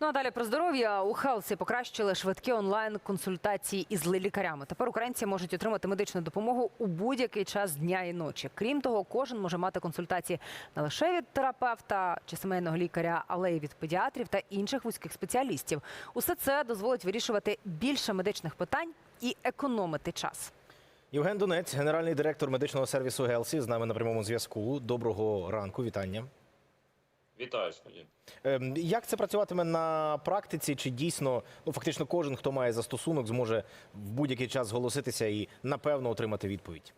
Ну а далі про здоров'я у Хелсі покращили швидкі онлайн консультації із лікарями. Тепер українці можуть отримати медичну допомогу у будь-який час дня і ночі. Крім того, кожен може мати консультації не лише від терапевта чи сімейного лікаря, але й від педіатрів та інших вузьких спеціалістів. Усе це дозволить вирішувати більше медичних питань і економити час. Євген Донець, генеральний директор медичного сервісу Гелсі, з нами на прямому зв'язку. Доброго ранку, вітання. Вітаю Сергій. Ем, Як це працюватиме на практиці? Чи дійсно ну фактично кожен, хто має застосунок, зможе в будь-який час зголоситися і напевно отримати відповідь?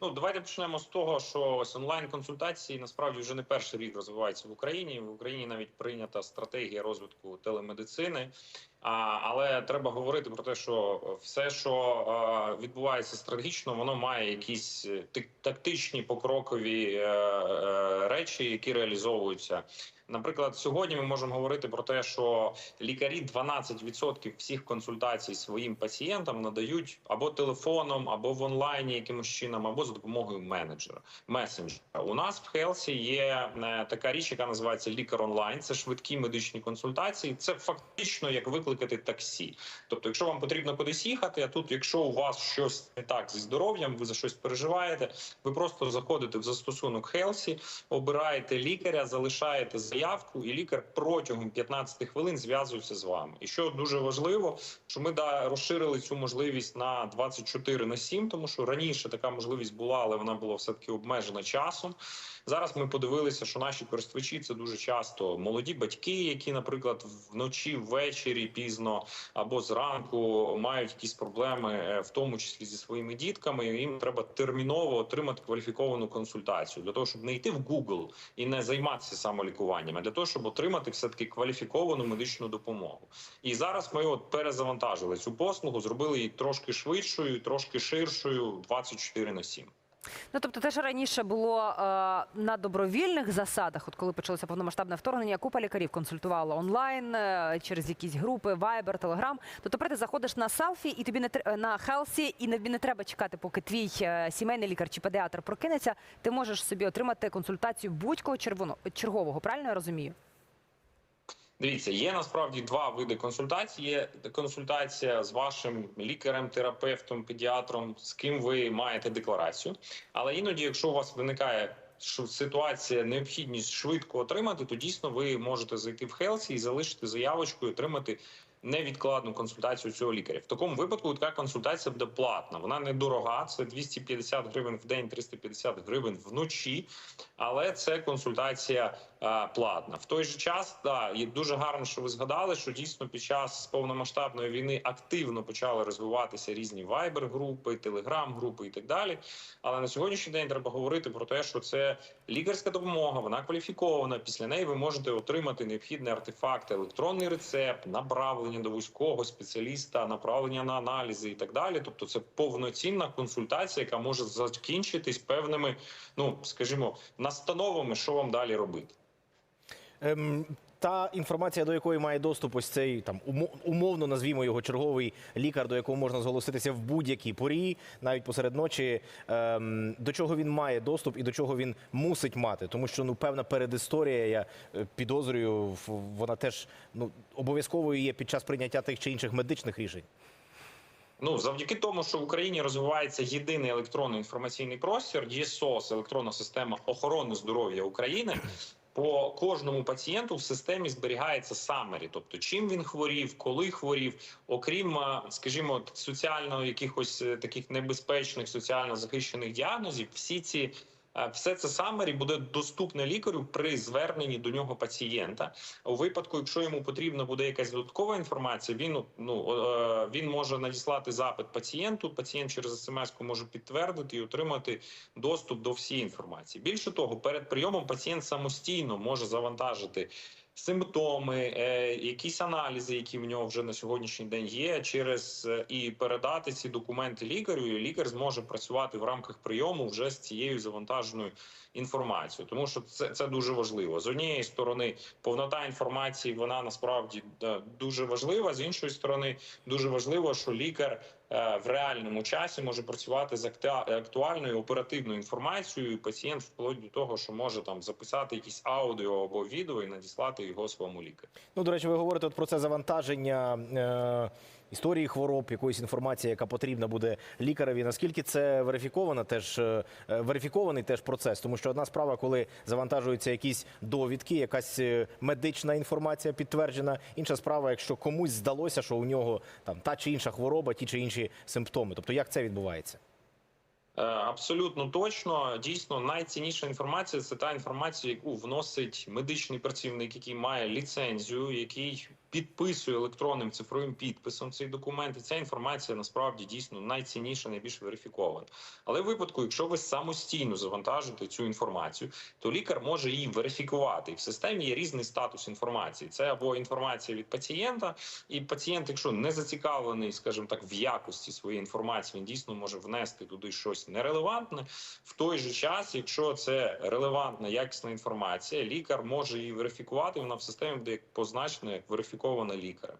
Ну давайте почнемо з того, що ось онлайн-консультації насправді вже не перший рік розвиваються в Україні. В Україні навіть прийнята стратегія розвитку телемедицини. А, але треба говорити про те, що все, що е, відбувається стратегічно, воно має якісь е, тактичні покрокові е, е, речі, які реалізовуються. Наприклад, сьогодні ми можемо говорити про те, що лікарі 12% всіх консультацій своїм пацієнтам надають або телефоном, або в онлайні якимось чином, або за допомогою менеджера месенджера. У нас в Хелсі є е, така річ, яка називається лікар онлайн. Це швидкі медичні консультації. Це фактично як викликати таксі. Тобто, якщо вам потрібно кудись їхати, а тут, якщо у вас щось не так зі здоров'ям, ви за щось переживаєте, ви просто заходите в застосунок Хелсі, обираєте лікаря, залишаєте заявку, і лікар протягом 15 хвилин зв'язується з вами. І що дуже важливо, що ми да розширили цю можливість на 24 на 7, тому що раніше така можливість була, але вона була все таки обмежена часом. Зараз ми подивилися, що наші користувачі це дуже часто молоді батьки, які, наприклад, вночі, ввечері пізно або зранку мають якісь проблеми, е, в тому числі зі своїми дітками. і Їм треба терміново отримати кваліфіковану консультацію для того, щоб не йти в Google і не займатися самолікуванням, а для того, щоб отримати все таки кваліфіковану медичну допомогу. І зараз ми от перезавантажили цю послугу, зробили її трошки швидшою, трошки ширшою 24 на 7. Ну тобто, те, що раніше було е, на добровільних засадах, от коли почалося повномасштабне вторгнення, купа лікарів консультувала онлайн е, через якісь групи, Viber, Telegram, То тепер ти заходиш на селфі, і тобі не тр- на Хелсі, і тобі не треба чекати, поки твій е, сімейний лікар чи педіатр прокинеться. Ти можеш собі отримати консультацію будь-кого червоно чергового. Правильно я розумію? Дивіться, є насправді два види консультацій. Є консультація з вашим лікарем, терапевтом, педіатром, з ким ви маєте декларацію. Але іноді, якщо у вас виникає ситуація, необхідність швидко отримати, то дійсно ви можете зайти в Хелсі і залишити заявочку і отримати невідкладну консультацію цього лікаря. В такому випадку така консультація буде платна. Вона недорога, це 250 гривень в день, 350 гривень вночі. Але це консультація а, платна. В той же час да, і дуже гарно, що ви згадали, що дійсно під час повномасштабної війни активно почали розвиватися різні вайбер-групи, телеграм-групи і так далі. Але на сьогоднішній день треба говорити про те, що це лікарська допомога, вона кваліфікована. Після неї ви можете отримати необхідний артефакт, електронний рецепт, направлення до вузького спеціаліста, направлення на аналізи і так далі. Тобто, це повноцінна консультація, яка може закінчитись певними, ну скажімо, настановами, що вам далі робити. Ем, та інформація, до якої має доступ ось цей там умо- умовно назвімо його черговий лікар, до якого можна зголоситися в будь-якій порі, навіть посеред ночі. Ем, до чого він має доступ і до чого він мусить мати, тому що ну певна передісторія, я е, підозрюю, вона теж ну обов'язковою є під час прийняття тих чи інших медичних рішень. Ну, завдяки тому, що в Україні розвивається єдиний електронний інформаційний простір, ЄСОС, електронна система охорони здоров'я України. По кожному пацієнту в системі зберігається самері, тобто чим він хворів, коли хворів, окрім, е, скажімо, соціально якихось е, таких небезпечних соціально захищених діагнозів, всі ці все це самері буде доступне лікарю при зверненні до нього пацієнта. У випадку, якщо йому потрібна буде якась додаткова інформація, він ну е, він може надіслати запит пацієнту. Пацієнт через смс може підтвердити і отримати доступ до всієї інформації. Більше того, перед прийомом пацієнт самостійно може завантажити. Симптоми, е, якісь аналізи, які в нього вже на сьогоднішній день є, через е, і передати ці документи лікарю. і Лікар зможе працювати в рамках прийому вже з цією завантаженою інформацією, тому що це, це дуже важливо. З однієї сторони, повнота інформації вона насправді дуже важлива. З іншої сторони, дуже важливо, що лікар в реальному часі може працювати з актуальною оперативною інформацією. Пацієнт вплоть до того, що може там записати якісь аудіо або відео і надіслати його своєму лікарю. Ну, до речі, ви говорите от про це завантаження е, історії хвороб, якоїсь інформації, яка потрібна буде лікареві. Наскільки це верифіковано, теж е, е, верифікований теж процес? Тому що одна справа, коли завантажуються якісь довідки, якась е, медична інформація підтверджена. Інша справа, якщо комусь здалося, що у нього там та чи інша хвороба, ті чи інші симптоми. Тобто, як це відбувається? Абсолютно точно. Дійсно, найцінніша інформація це та інформація, яку вносить медичний працівник, який має ліцензію, який підписує електронним цифровим підписом цей документ. І ця інформація насправді дійсно найцінніша, найбільш верифікована. Але в випадку, якщо ви самостійно завантажите цю інформацію, то лікар може її верифікувати. І в системі є різний статус інформації. Це або інформація від пацієнта, і пацієнт, якщо не зацікавлений, скажімо так, в якості своєї інформації, він дійсно може внести туди щось нерелевантне. В той же час, якщо це релевантна якісна інформація, лікар може її верифікувати. Вона в системі буде позначена як верифікована лікарем.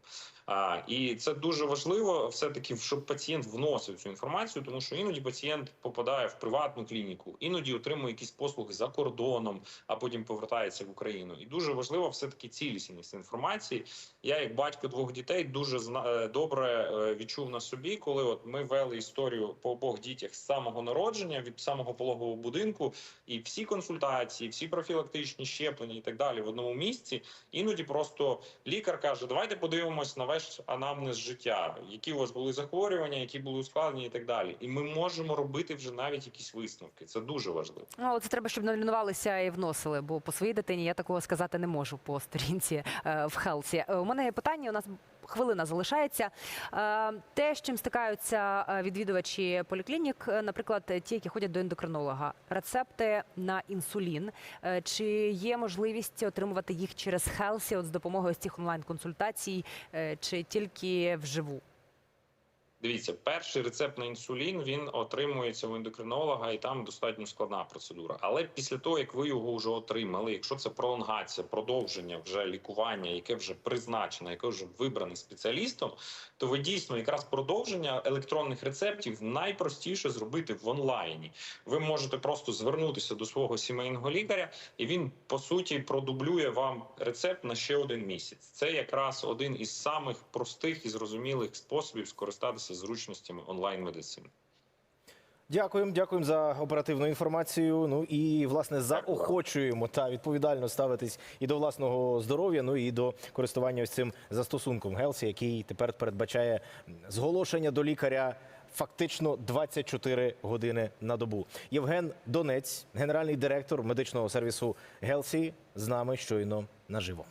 А, і це дуже важливо, все таки, щоб пацієнт вносив цю інформацію, тому що іноді пацієнт попадає в приватну клініку, іноді отримує якісь послуги за кордоном, а потім повертається в Україну. І дуже важливо все таки цілісність інформації. Я, як батько двох дітей, дуже е, добре е, відчув на собі, коли от ми вели історію по обох дітях з самого народження, від самого пологового будинку, і всі консультації, всі профілактичні щеплення і так далі в одному місці. Іноді просто лікар каже: давайте подивимось на ваш анамнез життя, які у вас були захворювання, які були ускладнені, і так далі. І ми можемо робити вже навіть якісь висновки. Це дуже важливо. Ну, але це треба, щоб налінувалися і вносили, бо по своїй дитині я такого сказати не можу по сторінці е, в Хелсі. Е, У мене є питання, у нас хвилина залишається. Е, Те, з чим стикаються е, відвідувачі поліклінік, е, наприклад, ті, які ходять до ендокринолога, рецепти на інсулін. Чи є можливість отримувати їх через Хелсі от з допомогою цих онлайн-консультацій, е, чи тільки вживу? Дивіться, перший рецепт на інсулін він отримується у ендокринолога, і там достатньо складна процедура. Але після того, як ви його вже отримали, якщо це пролонгація, продовження вже лікування, яке вже призначено, яке вже вибране спеціалістом, то ви дійсно якраз продовження електронних рецептів найпростіше зробити в онлайні. Ви можете просто звернутися до свого сімейного лікаря, і він по суті продублює вам рецепт на ще один місяць. Це якраз один із самих простих і зрозумілих способів скористатися зручностями онлайн медицини. Дякуємо, дякуємо за оперативну інформацію. Ну і власне заохочуємо та відповідально ставитись і до власного здоров'я, ну і до користування ось цим застосунком Гелсі, який тепер передбачає зголошення до лікаря. Фактично 24 години на добу. Євген Донець, генеральний директор медичного сервісу Гелсі, з нами щойно наживо.